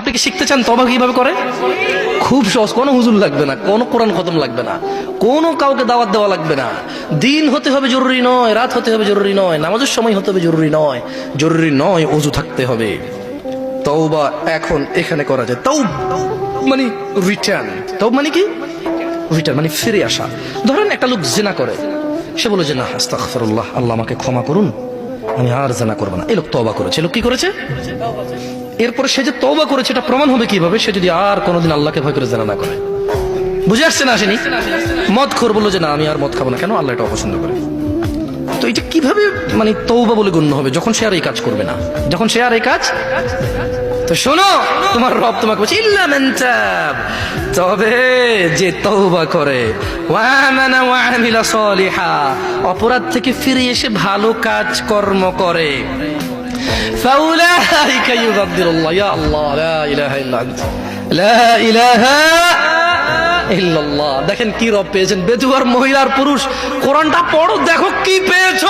আপনি কি শিখতে চান? তবা কীভাবে করে খুব সহজ। কোনো হুজুর লাগবে না, কোনো কোরআন খতম লাগবে না, কোনো কাউকে দাওয়াত দেওয়া লাগবে না। দিন হতে হবে জরুরি নয়, রাত হতে হবে জরুরি নয়, নামাজের সময় হতে হবে জরুরি নয় জরুরি নয় অজু থাকতে হবে। তওবা এখন এখানে করা যায়। তৌ মানে রিটার্ন তৌ মানে কি? রিটার্ন মানে ফিরে আসা। ধরেন একটা লোক জেনা করে, সে বলে যে, না, আস্তাগফিরুল্লাহ, আল্লাহ আমাকে ক্ষমা করুন। আমি আর জানা করব না। এই লোক তবা করেছে। লোক কি করেছে? এরপরে সে যে তবা করেছে, এটা প্রমাণ হবে কীভাবে? সে যদি আর কোনোদিন আল্লাহকে ভয় করে জানা না করে। বুঝে আসছে না আসেনি? মদ খোর বলল যে, না, আমি আর মদ খাব না। কেন আল্লাহ এটা অপছন্দ করে? তো এটা কীভাবে মানে তৌবা বলে গণ্য হবে? যখন সে আর এই কাজ করবে না। যখন সে আর এই কাজ তো শোনো, তোমার রব তোমাকে বলছে, ইল্লা মান তাব। তবে যে তওবা করে ওয়া আমানা ওয়া আমিলা সলিহা। অপরাধ থেকে ফিরে এসে ভালো কাজ কর্ম করে। ফাউলাইকা ইউগাফিরুল্লাহ ইয়া আল্লাহ, লা ইলাহা ইল্লা আনতা। লা ইলাহা ইল্লাল্লাহ। দেখেন কি রব পেয়েছেন বেদুয়ার মহিলার পুরুষ। কোরআনটা পড়ো, দেখো কি পেয়েছ।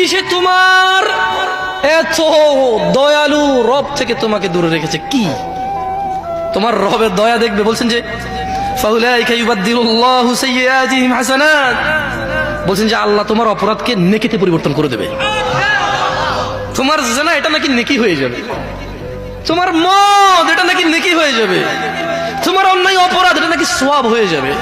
কিসে তোমার? এত দয়ালু রব থেকে তোমাকে দূরে রেখেছে কি? তোমার রবের দয়া দেখবে, বলছেন যে বলছেন যে, আল্লাহ তোমার অপরাধকে নেকিতে পরিবর্তন করে দেবে। তোমার জেনা এটা নাকি নেকি হয়ে যাবে। তোমার মদ এটা নাকি নেকি হয়ে যাবে। তোমার অন্যায় অপরাধ এটা নাকি সওয়াব হয়ে যাবে।